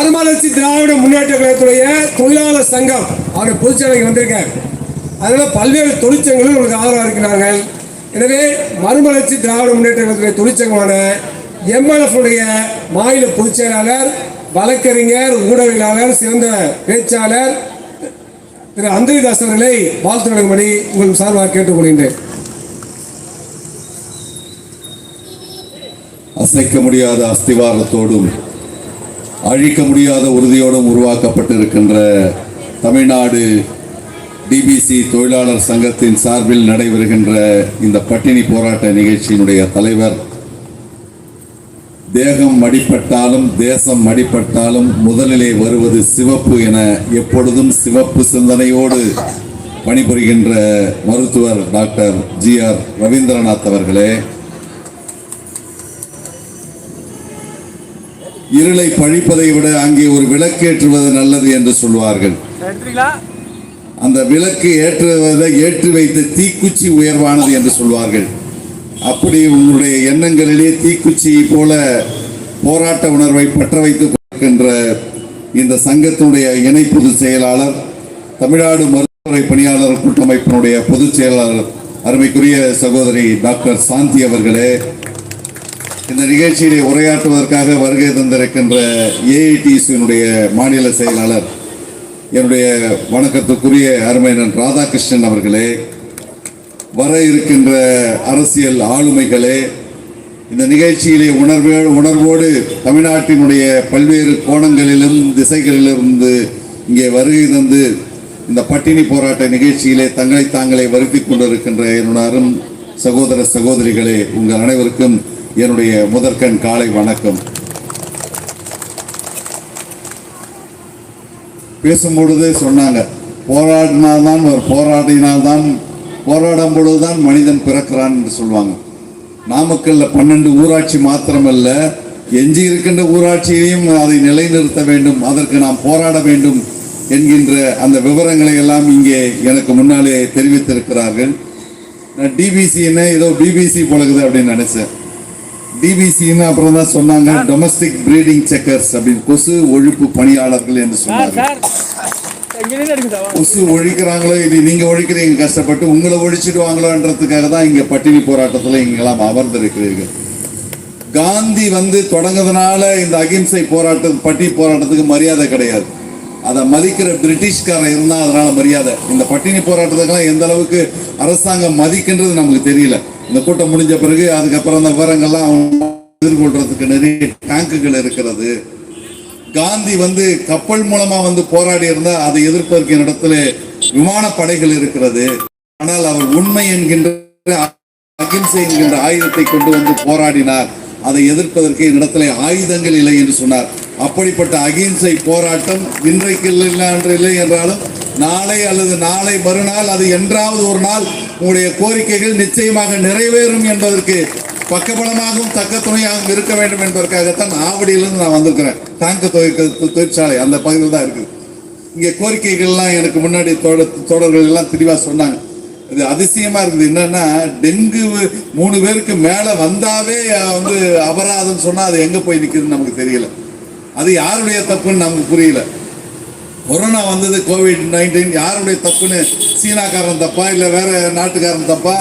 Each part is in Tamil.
மறுமலர்ச்சி திராவிட முன்னேற்ற கழகத்துடைய தொழிலாளர் சங்கம் அவருடைய பொதுச்சேவைக்கு வந்திருக்கார். அதனால பல்வேறு தொழிற்சங்கங்களும் உங்களுக்கு ஆதரவாக இருக்கிறார்கள். எனவே மறுமலர்ச்சி திராவிட முன்னேற்ற கழகத்துடைய தொழிற்சங்கமான எம்எல்எஃப்டைய மாநில பொதுச் செயலாளர் வழக்கறிஞர் ஊடகவியலாளர் சிறந்த பேச்சாளர் திரு அந்திரிதாஸ் அவர்களை வாழ்த்து வழங்கும்படி உங்களுக்கு சார்பாக கேட்டுக்கொள்கின்றேன். அசைக்க முடியாத அஸ்திவாரத்தோடும் அழிக்க முடியாத உறுதியோடும் உருவாக்கப்பட்டிருக்கின்ற தமிழ்நாடு டிபிசி தொழிலாளர் சங்கத்தின் சார்பில் நடைபெறுகின்ற இந்த பட்டினி போராட்ட நிகழ்ச்சியினுடைய தலைவர். தேகம் மடிப்பட்டாலும் தேசம் மடிப்பட்டாலும் முதலிலே வருவது சிவப்பு என எப்பொழுதும் சிவப்பு சிந்தனையோடு பணிபுரிகின்ற மருத்துவர் டாக்டர் ஜி ஆர் ரவீந்திரநாத் அவர்களே. இருளை பழிப்பதை விட அங்கே ஒரு விளக்கேற்றுவது நல்லது என்று சொல்வார்கள். அந்த விளக்கு ஏற்றுவதை ஏற்றி வைத்த தீக்குச்சி உயர்வானது என்று சொல்வார்கள். அப்படி உங்களுடைய எண்ணங்களிலே தீக்குச்சி போல போராட்ட உணர்வை பற்ற வைத்துக் கொண்டிருக்கின்ற இந்த சங்கத்தினுடைய இணை பொதுச் செயலாளர் தமிழ்நாடு மருத்துவரை பணியாளர் கூட்டமைப்பினுடைய பொதுச் செயலாளர் அருமைக்குரிய சகோதரி டாக்டர் சாந்தி அவர்களே இந்த நிகழ்ச்சியிலே உரையாற்றுவதற்காக வருகை தந்திருக்கின்ற ஏஐடிசியினுடைய மாநில செயலாளர் என்னுடைய வணக்கத்துக்குரிய அருமையன் ராதாகிருஷ்ணன் அவர்களே வர இருக்கின்ற அரசியல் ஆளுமைகளே இந்த நிகழ்ச்சியிலே உணர்வே உணர்வோடு தமிழ்நாட்டினுடைய பல்வேறு கோணங்களிலும் திசைகளிலிருந்து இங்கே வருகை தந்து இந்த பட்டினி போராட்ட நிகழ்ச்சியிலே தங்களை தாங்களே வருத்தி கொண்டிருக்கின்ற என்னுடைய அரும் சகோதர சகோதரிகளே உங்கள் அனைவருக்கும் என்னுடைய முதற்கண் காலை வணக்கம். பேசும்பொழுது சொன்னாங்க போராடினால்தான் ஒரு போராடினால்தான் போராடும் பொழுதுதான் மனிதன் பிறக்கிறான் என்று சொல்லுவாங்க. நாமக்கல்ல பன்னெண்டு ஊராட்சி மாத்திரமல்ல எஞ்சி இருக்கின்ற ஊராட்சியையும் அதை நிலைநிறுத்த வேண்டும் அதற்கு நாம் போராட வேண்டும் என்கின்ற அந்த விவரங்களை எல்லாம் இங்கே எனக்கு முன்னாலே தெரிவித்திருக்கிறார்கள். நான் டிபிசின்னு ஏதோ பிபிசி போலகுது அப்படின்னு நினைச்சேன். டிபிசின்னு அப்புறம் தான் சொன்னாங்க டொமஸ்டிக் பிரீடிங் செக்கர்ஸ் அப்படின்னு. கொசு ஒழிப்பு பணியாளர்கள் என்று சொன்னாங்க கொசு ஒழிக்கிறாங்களோ இது நீங்க ஒழிக்கிறீங்க கஷ்டப்பட்டு உங்களை ஒழிச்சிடுவாங்களோன்றதுக்காக தான் இங்க பட்டினி போராட்டத்துல இங்கெல்லாம் அமர்ந்திருக்கிறீர்கள். காந்தி வந்து தொடங்குறதுனால இந்த அகிம்சை போராட்ட பட்டி போராட்டத்துக்கு மரியாதை கிடையாது. அதை மதிக்கிற பிரிட்டிஷ்காரன் இருந்தா அதனால மரியாதை. இந்த பட்டினி போராட்டத்துக்கெல்லாம் எந்த அளவுக்கு அரசாங்கம் மதிக்கின்றது நமக்கு தெரியல. இந்த கூட்டம் முடிஞ்ச பிறகு அதுக்கப்புறம் அந்த விவரங்கள்லாம் அவங்க எதிர்கொள்றதுக்கு நிறைய டேங்குகள் இருக்கிறது. காந்தி வந்து கப்பல் மூலமா வந்து போராடி இருந்தா அதை எதிர்ப்பதற்கு என்னிடத்துல விமானப்படைகள் இருக்கிறது. ஆனால் அவர் உண்மை என்கின்ற அகிம்சை என்கின்ற ஆயுதத்தை கொண்டு வந்து போராடினார். அதை எதிர்ப்பதற்கு இடத்துல ஆயுதங்கள் இல்லை என்று சொன்னார். அப்படிப்பட்ட அகிம்சை போராட்டம் இன்றைக்கு இல்லை என்று இல்லை என்றாலும் நாளை அல்லது நாளை மறுநாள் அது என்றாவது ஒரு நாள் உங்களுடைய கோரிக்கைகள் நிச்சயமாக நிறைவேறும் என்பதற்கு பக்கபலமாகவும் தக்க துணையாகவும் இருக்க வேண்டும் என்பதற்காகத்தான் ஆவடியிலிருந்து நான் வந்திருக்கிறேன். டாங்கு தொழிற்சாலை அந்த பகுதியில் தான் இருக்குது. இங்கே கோரிக்கைகள்லாம் எனக்கு முன்னாடி தோழ- தோழர்கள் எல்லாம் தெளிவாக சொன்னாங்க. இது அதிசயமா இருக்குது. என்னன்னா டெங்கு மூணு பேருக்கு மேலே வந்தாவே வந்து அபராதம் சொன்னால் அது எங்கே போய் நிற்குதுன்னு நமக்கு தெரியல. அது யாருடைய தப்புன்னு நமக்கு புரியல. கொரோனா வந்தது கோவிட் நைன்டீன் யாருடைய தப்புன்னு சீனாக்காரன் தப்பா இல்லை வேற நாட்டுக்காரன் தப்பா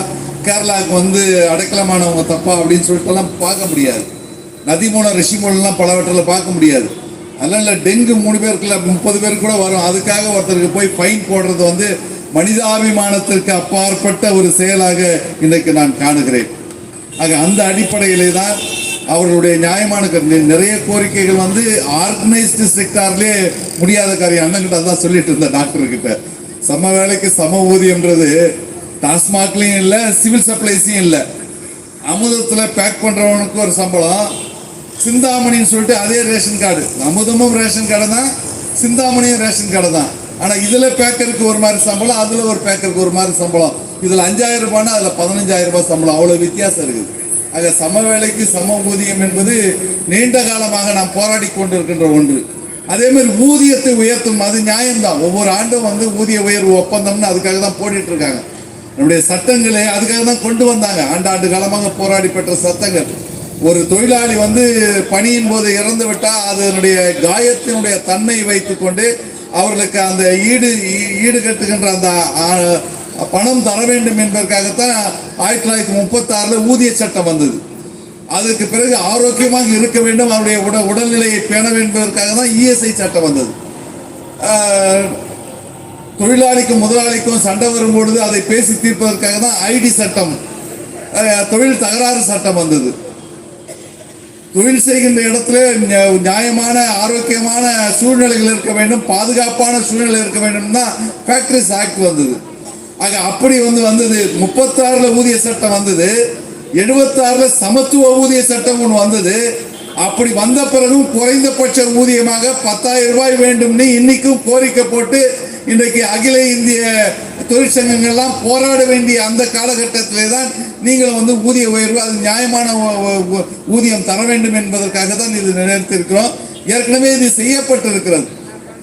கேரளாவுக்கு வந்து அடைக்கலமானவங்க தப்பா அப்படின்னு சொல்லிட்டு எல்லாம் பார்க்க முடியாது. நதி மூலம் ரிஷி மூலம்லாம் பலவற்றில் பார்க்க முடியாது. அதனால டெங்கு மூணு பேருக்குள்ள முப்பது பேருக்கு கூட வரும். அதுக்காக ஒருத்தருக்கு போய் ஃபைன் போடுறது வந்து மனிதாபிமானத்திற்கு அப்பாற்பட்ட ஒரு செயலாக இன்றைக்கு நான் காணுகிறேன். ஆக அந்த அடிப்படையிலே தான் அவர்களுடைய நியாயமான கருத்து நிறைய கோரிக்கைகள் வந்து ஆர்கனைஸ்டு செக்டார்லேயே முடியாத காரியம். அண்ணன்கிட்ட தான் சொல்லிட்டு இருந்தேன் டாக்டர் கிட்ட. சம வேலைக்கு சம ஊதியம்ன்றது டாஸ்மாக்லையும் இல்லை சிவில் சப்ளைஸையும் இல்லை. அமுதத்தில் பேக் பண்ணுறவனுக்கு ஒரு சம்பளம். சிந்தாமணின்னு சொல்லிட்டு அதே ரேஷன் கார்டு. அமுதமும் ரேஷன் கார்டு தான் சிந்தாமணியும் ரேஷன் கார்டு தான். ஆனால் இதில் பேக்கருக்கு ஒரு மாதிரி சம்பளம் அதில் ஒரு பேக்கருக்கு ஒரு மாதிரி சம்பளம். இதில் அஞ்சாயிரம் ரூபான்னா அதில் பதினஞ்சாயிரம் ரூபாய் சம்பளம். அவ்வளோ வித்தியாசம் இருக்குது. ஆக சம வேலைக்கு சம ஊதியம் என்பது நீண்ட காலமாக நாம் போராடி கொண்டிருக்கின்ற ஒன்று. அதே மாதிரி ஊதியத்தை உயர்த்தும் அது நியாயம்தான். ஒவ்வொரு ஆண்டும் வந்து ஊதிய உயர்வு ஒப்பந்தம்னு அதுக்காக தான் போட்டுட்டு இருக்காங்க நம்முடைய சட்டங்களை அதுக்காக தான் கொண்டு வந்தாங்க. ஆண்டாண்டு காலமாக போராடி பெற்ற சட்டங்கள். ஒரு தொழிலாளி வந்து பணியின் போது இறந்து விட்டால் அதனுடைய காயத்தினுடைய தன்மை வைத்துக்கொண்டு அவர்களுக்கு அந்த ஈடு ஈ- ஈடு கட்டுகின்ற அந்த பணம் தர வேண்டும் என்பதற்காகத்தான் ஆயிரத்தி தொள்ளாயிரத்தி முப்பத்தி ஆறுல ஊதிய சட்டம் வந்தது. அதற்கு பிறகு ஆரோக்கியமாக இருக்க வேண்டும் அவருடைய உட உடல்நிலையை பேண என்பதற்காக தான் இஎஸ்ஐ சட்டம் வந்தது. தொழிலாளிக்கும் முதலாளிக்கும் சண்டை வரும்பொழுது அதை பேசி தீர்ப்பதற்காக தான் ஐடி சட்டம் தொழில் தகராறு சட்டம் வந்தது. தொழில் செய்கின்ற இடத்துல நியாயமான ஆரோக்கியமான சூழ்நிலைகள் இருக்க வேண்டும் பாதுகாப்பான சூழ்நிலை இருக்க வேண்டும் தான் ஃபேக்டரிஸ் ஆக்ட் வந்தது. ஆக அப்படி வந்து வந்தது. முப்பத்தாறுல ஊதிய சட்டம் வந்தது. எழுபத்தாறுல சமத்துவ ஊதிய சட்டம் ஒன்று வந்தது. அப்படி வந்த பிறகும் குறைந்தபட்ச ஊதியமாக பத்தாயிரம் ரூபாய் வேண்டும்னு இன்னைக்கும் கோரிக்கை போட்டு இன்றைக்கு அகில இந்திய தொழிற்சங்கங்கள்லாம் போராட வேண்டிய அந்த காலகட்டத்திலே தான் நீங்கள் வந்து ஊதிய உயர்வு அது நியாயமான ஊதியம் தர வேண்டும் என்பதற்காக தான் இது நினைத்திருக்கிறோம் ஏற்கனவே இது செய்யப்பட்டிருக்கிறது.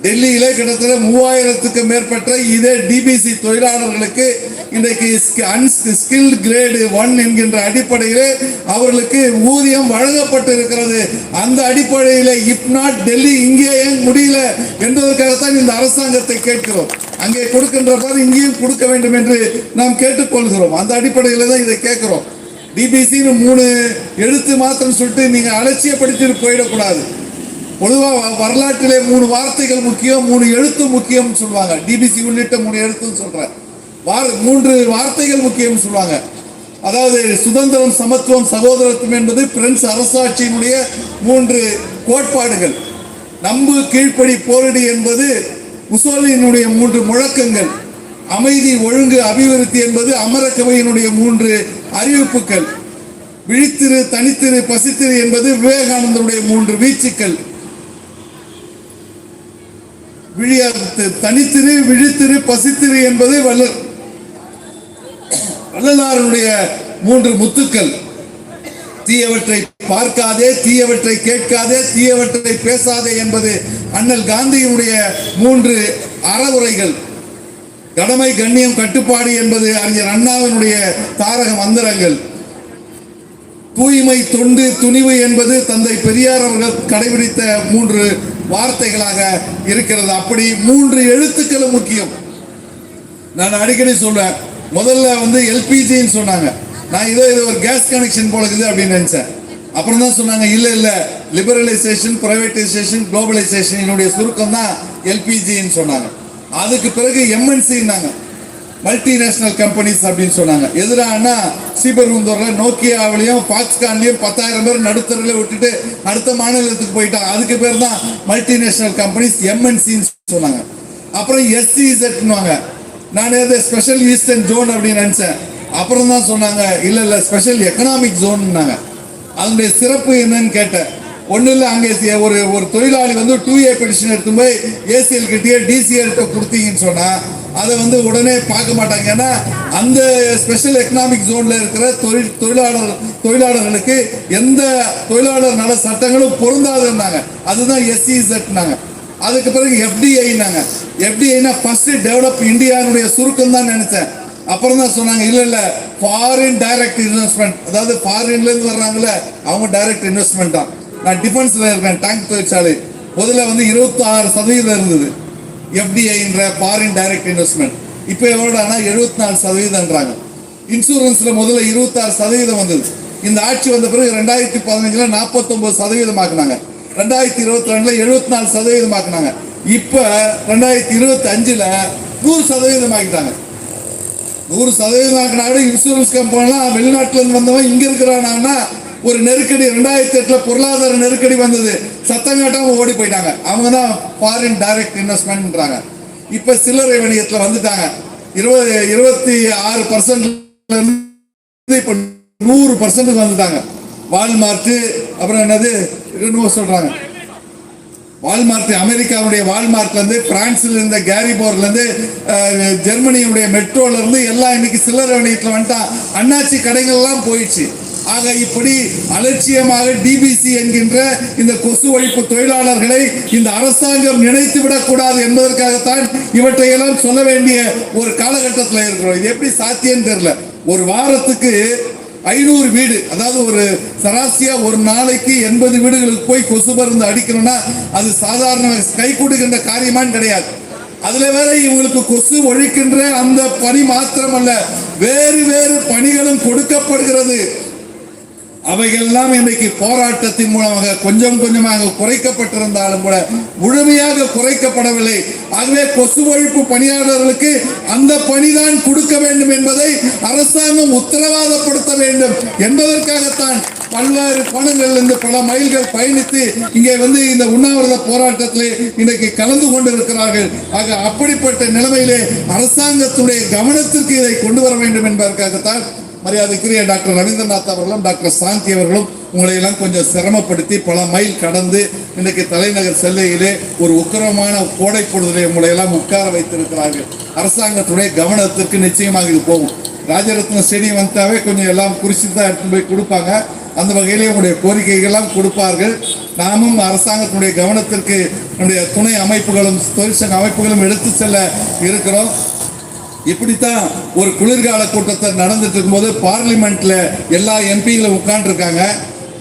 டெல்லியிலே கிட்டத்தட்ட மூவாயிரத்துக்கு மேற்பட்ட இதே டிபிசி தொழிலாளர்களுக்கு இன்றைக்கு அன்ஸ்கில் கிரேடு ஒன் என்கின்ற அடிப்படையில் அவர்களுக்கு ஊதியம் வழங்கப்பட்டிருக்கிறது. அந்த அடிப்படையில் இப் நாட் டெல்லி இங்கே ஏன் முடியல என்பதற்காகத்தான் இந்த அரசாங்கத்தை கேட்கிறோம். அங்கே கொடுக்கின்ற போது இங்கேயும் கொடுக்க வேண்டும் என்று நாம் கேட்டுக்கொள்கிறோம். அந்த அடிப்படையில் தான் இதை கேட்கிறோம். டிபிசின்னு மூணு எழுத்து மாத்திரம் சொல்லிட்டு நீங்கள் அலட்சியப்படுத்திட்டு போயிடக்கூடாது. பொதுவாக வரலாற்றிலே மூணு வார்த்தைகள் முக்கியம் மூணு எழுத்து முக்கியம் சொல்லுவாங்க. டிபிசி உள்ளிட்ட மூணு எழுத்துன்னு சொல்கிறேன் வார் மூன்று வார்த்தைகள் முக்கியம் சொல்லுவாங்க. அதாவது சுதந்திரம் சமத்துவம் சகோதரத்துவம் என்பது பிரெஞ்சு அரசாட்சியினுடைய மூன்று கோட்பாடுகள். நம்பு கீழ்ப்படி போரடி என்பது முசோலினுடைய மூன்று முழக்கங்கள். அமைதி ஒழுங்கு அபிவிருத்தி என்பது அமரக்கவையினுடைய மூன்று அறிவிப்புகள். விழித்திரு தனித்திரு பசித்திரு என்பது விவேகானந்தருடைய மூன்று வீச்சுக்கள். விழிய தனித்திரு விழித்திரு பசித்திரு என்பது வல்ல வள்ளலாருடைய மூன்று முத்துக்கள். தீயவற்றை பார்க்காதே தீயவற்றை கேட்காதே தீயவற்றை பேசாதே என்பது அண்ணல் காந்தியினுடைய மூன்று அறவுரைகள். கடமை கண்ணியம் கட்டுப்பாடு என்பது அறிஞர் அண்ணாவினுடைய தாரக மந்திரங்கள். தூய்மை தொண்டு துணிவு என்பது தந்தை பெரியார் அவர்கள் கடைபிடித்த மூன்று வார்த்தைகளாக இருக்கிறது. அப்படி மூன்று எழுத்துக்களும் முக்கியம். நான் அடிக்கடி சொல்றேன் முதல்ல வந்து எல்பிஜின்னு சொன்னாங்க. நான் இதோ இது ஒரு கேஸ் கனெக்ஷன் போல இருக்குது அப்படின்னு நினைச்சேன். அப்புறம் தான் சொன்னாங்க இல்ல இல்ல லிபரலைசேஷன் பிரைவேடைசேஷன் குளோபலைசேஷன் என்னுடைய சுருக்கம் தான் எல்பிஜின்னு சொன்னாங்க. அதுக்கு பிறகு எம்என்சின்னாங்க மல்டிநேஷனல் கம்பெனிஸ் அப்படின்னு சொன்னாங்க. எதிரானா ஸ்ரீபெரும்புதூர்ல நோக்கியாவிலையும் ஃபாக்ஸ்கான்லயும் பத்தாயிரம் பேர் நடுத்தரில் விட்டுட்டு அடுத்த மாநிலத்துக்கு போயிட்டாங்க. அதுக்கு பேர் தான் மல்டிநேஷனல் கம்பெனிஸ் எம்என்சின்னு சொன்னாங்க. அப்புறம் எஸ்சிஇசட்னுவாங்க நான் ஏதோ ஸ்பெஷல் ஈஸ்டர்ன் ஜோன் அப்படின்னு நினச்சேன். அப்புறம் தான் சொன்னாங்க இல்லை இல்லை ஸ்பெஷல் எக்கனாமிக் ஜோன்னாங்க அதனுடைய சிறப்பு என்னன்னு கேட்டேன். ஒன்றும் இல்லை அங்கே ஒரு ஒரு தொழிலாளி வந்து டூ ஏ பெடிஷன் எடுத்து போய் ஏசிஎல் கிட்டேயே டிசிஎல் கொடுத்தீங்கன்னு சொன்னால் அதை வந்து உடனே பார்க்க மாட்டாங்க. ஏன்னா அந்த ஸ்பெஷல் எக்கனாமிக் ஜோன்ல இருக்கிற தொழில் தொழிலாளர் தொழிலாளர்களுக்கு எந்த தொழிலாளர் நல சட்டங்களும் பொருந்தாதுன்னாங்க. அதுதான் எஸ்சிஇசட்னாங்க அதுக்கு பிறகு எஃப்டிஐனாங்க எஃப்டிஐனா ஃபர்ஸ்ட் டெவலப் இந்தியாவுடைய சுருக்கம் தான் நினைச்சேன். அப்புறம் தான் சொன்னாங்க இல்ல இல்ல ஃபாரின் டைரக்ட் இன்வெஸ்ட்மெண்ட் அதாவது ஃபாரின்ல இருந்து வர்றாங்கல்ல அவங்க டைரக்ட் இன்வெஸ்ட்மெண்ட் தான். நான் டிஃபென்ஸ்ல இருக்கேன் டேங்க் தொழிற்சாலை. முதல்ல வந்து 26% ஆறு சதவீதம் இருந்தது. எஃப்டிஐன்ற ஃபாரின் டைரக்ட் இன்வெஸ்ட்மெண்ட் இப்போ எவ்வளோ ஆனால் எழுபத்தி நாலு சதவீதம்ன்றாங்க. இன்சூரன்ஸில் முதல்ல 26% சதவீதம் வந்தது. இந்த ஆட்சி வந்த பிறகு ரெண்டாயிரத்தி பதினஞ்சில் நாற்பத்தொம்பது சதவீதம் ஆக்குனாங்க. ரெண்டாயிரத்தி இருபத்தி ரெண்டில் எழுபத்தி நாலு சதவீதம் ஆக்குனாங்க. இப்போ ரெண்டாயிரத்தி இருபத்தி அஞ்சில் நூறு சதவீதம் ஆக்கிட்டாங்க. நூறு சதவீதம் ஆக்கினாலும் இன்சூரன்ஸ் கம்பெனிலாம் வெளிநாட்டிலேருந்து வந்தவன் இங்கே இருக்கிறானா ஒரு நெருக்கடி ரெண்டாயிரத்தி எட்டுல பொருளாதார நெருக்கடி வந்தது. சத்தம் காட்டாம ஓடி போயிட்டாங்க. அவங்க தான் ஃபாரின் டைரக்ட் இன்வெஸ்ட்மெண்ட்ன்றாங்க இப்ப சில்லறை வணிகத்துல வந்துட்டாங்க. இருபது இருபத்தி ஆறு பர்சன்ட்ல இருந்து இப்ப நூறு பர்சன்ட் வந்துட்டாங்க. வால்மார்ட் அப்புறம் என்னது என்னமோ சொல்றாங்க. வால்மார்ட் அமெரிக்காவுடைய வால்மார்ட்ல இருந்து பிரான்ஸ்ல இருந்த கேரிபோர்ல இருந்து ஜெர்மனியுடைய மெட்ரோல இருந்து எல்லாம் இன்னைக்கு சில்லறை வணிகத்துல வந்துட்டான் அண்ணாச்சி கடைகள் எல்லாம் போயிடுச்சு. ஆக இப்படி அலட்சியமாக டிபிசி என்கின்ற இந்த கொசு ஒழிப்பு தொழிலாளர்களை இந்த அரசாங்கம் நினைத்து விடக்கூடாது என்பதற்காகத்தான் இவற்றையெல்லாம் சொல்ல வேண்டிய ஒரு காலகட்டத்தில் இருக்கிறோம். இது எப்படி சாத்தியம் தெரியல. ஒரு வாரத்துக்கு ஐநூறு வீடு அதாவது ஒரு சராசியா ஒரு நாளைக்கு எண்பது வீடுகளுக்கு போய் கொசு மருந்து அடிக்கணும்னா அது சாதாரண கை கொடுக்கின்ற காரியமான்னு கிடையாது. அதுல வேற இவங்களுக்கு கொசு ஒழிக்கின்ற அந்த பணி மாத்திரமல்ல வேறு வேறு பணிகளும் கொடுக்கப்படுகிறது. அவைகளெல்லாம் இன்றைக்கு போராட்டத்தின் மூலமாக கொஞ்சம் கொஞ்சமாக குறைக்கப்பட்டிருந்தாலும் கூட முழுமையாக குறைக்கப்படவில்லை. ஆகவே கொசு ஒழிப்பு பணியாளர்களுக்கு அந்த பணிதான் கொடுக்க வேண்டும் என்பதை அரசாங்கம் உத்தரவாதப்படுத்த வேண்டும் என்பதற்காகத்தான் பல்வேறு கோணங்களிலிருந்து பல மைல்கள் பயணித்து இங்கே வந்து இந்த உண்ணாவிரத போராட்டத்திலே இன்றைக்கு கலந்து கொண்டிருக்கிறார்கள். ஆக அப்படிப்பட்ட நிலைமையிலே அரசாங்கத்துடைய கவனத்திற்கு இதை கொண்டு வர வேண்டும் என்பதற்காகத்தான் மரியாதைக்குரிய டாக்டர் ரவீந்திரநாத் அவர்களும் டாக்டர் சாந்தி அவர்களும் உங்களை எல்லாம் கொஞ்சம் சிரமப்படுத்தி பல மைல் கடந்து இன்றைக்கு தலைநகர் செல்லையிலே ஒரு உக்கிரமான கோடை பொழுதிலே உங்களை எல்லாம் உட்கார வைத்திருக்கிறார்கள். அரசாங்கத்துடைய கவனத்திற்கு நிச்சயமாக இது போகும். ராஜரத்ன ஸ்டேடியம் வந்தாவே கொஞ்சம் எல்லாம் குறிச்சு தான் எடுத்து போய் கொடுப்பாங்க. அந்த வகையிலே உங்களுடைய கோரிக்கைகள்லாம் கொடுப்பார்கள். நாமும் அரசாங்கத்தினுடைய கவனத்திற்கு நம்முடைய துணை அமைப்புகளும் தொழிற்சங்க அமைப்புகளும் எடுத்து செல்ல இருக்கிறோம். இப்படித்தான் ஒரு குளிர்கால கூட்டத்தை நடந்துட்டு இருக்கும்போது பார்லிமெண்ட்ல எல்லா எம்பிகளும் உட்காந்துருக்காங்க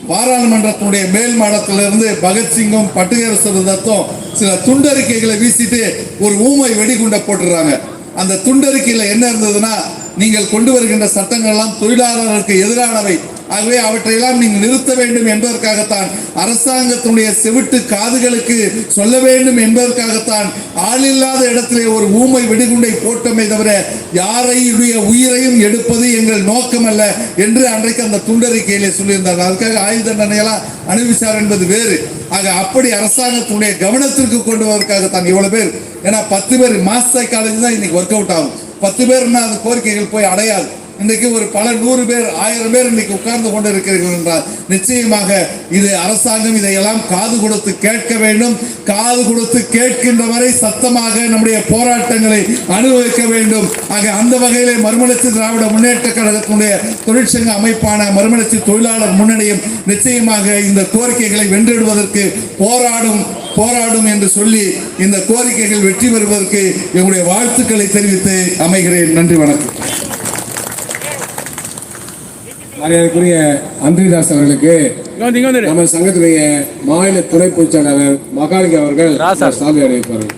பாராளுமன்றத்தினுடைய மேல் மாடத்திலிருந்து பகத்சிங்கும் பட்டுகேஸ்வர தத்தும் சில துண்டறிக்கைகளை வீசிட்டு ஒரு ஊமை வெடிகுண்டை போட்டுறாங்க அந்த துண்டறிக்கையில் என்ன இருந்ததுன்னா நீங்கள் கொண்டு வருகின்ற சட்டங்கள்லாம் தொழிலாளர்களுக்கு எதிரானவை. ஆகவே அவற்றையெல்லாம் நீங்கள் நிறுத்த வேண்டும் என்பதற்காகத்தான் அரசாங்கத்தினுடைய செவிட்டு காதுகளுக்கு சொல்ல வேண்டும் என்பதற்காகத்தான் ஆளில்லாத இடத்திலே ஒரு ஊமை வெடிகுண்டை போட்டோமே தவிர யாரையுடைய உயிரையும் எடுப்பது எங்கள் நோக்கம் அல்ல என்று அன்றைக்கு அந்த துண்டறிக்கையிலே சொல்லியிருந்தார் அதுக்காக ஆயுத தண்டனையெல்லாம் அனுபவிச்சார் என்பது வேறு. ஆக அப்படி அரசாங்கத்தினுடைய கவனத்திற்கு கொண்டு வருவதற்காகத்தான் இவ்வளவு பேர். ஏன்னா பத்து பேர் மாஸ் சைக்காலஜி தான் இன்னைக்கு ஒர்க் அவுட் ஆகும். பத்து பேர்னா அது கோரிக்கைகள் போய் அடையாது. இன்றைக்கு ஒரு பல நூறு பேர் ஆயிரம் பேர் இன்னைக்கு உட்கார்ந்து கொண்டு இருக்கிறீர்கள் என்றால் நிச்சயமாக இது அரசாங்கம் இதையெல்லாம் காது கொடுத்து கேட்க வேண்டும். காது கொடுத்து கேட்கின்ற வரை சத்தமாக நம்முடைய போராட்டங்களை அனுபவிக்க வேண்டும். ஆக அந்த வகையிலே மறுமலர்ச்சி திராவிட முன்னேற்ற கழகத்தினுடைய தொழிற்சங்க அமைப்பான மறுமலர்ச்சி தொழிலாளர் முன்னணியும் நிச்சயமாக இந்த கோரிக்கைகளை வென்றிடுவதற்கு போராடும் போராடும் என்று சொல்லி இந்த கோரிக்கைகள் வெற்றி பெறுவதற்கு எங்களுடைய வாழ்த்துக்களை தெரிவித்து அமைகிறேன். நன்றி வணக்கம். மரியாதைக்குரிய அந்திரிதாஸ் அவர்களுக்கு நம்ம சங்கத்துடைய மாநில துணை பொதுச் செயலாளர் மகாலிங்க அவர்கள் ராசா. சால்வை அணிவிப்பார்கள்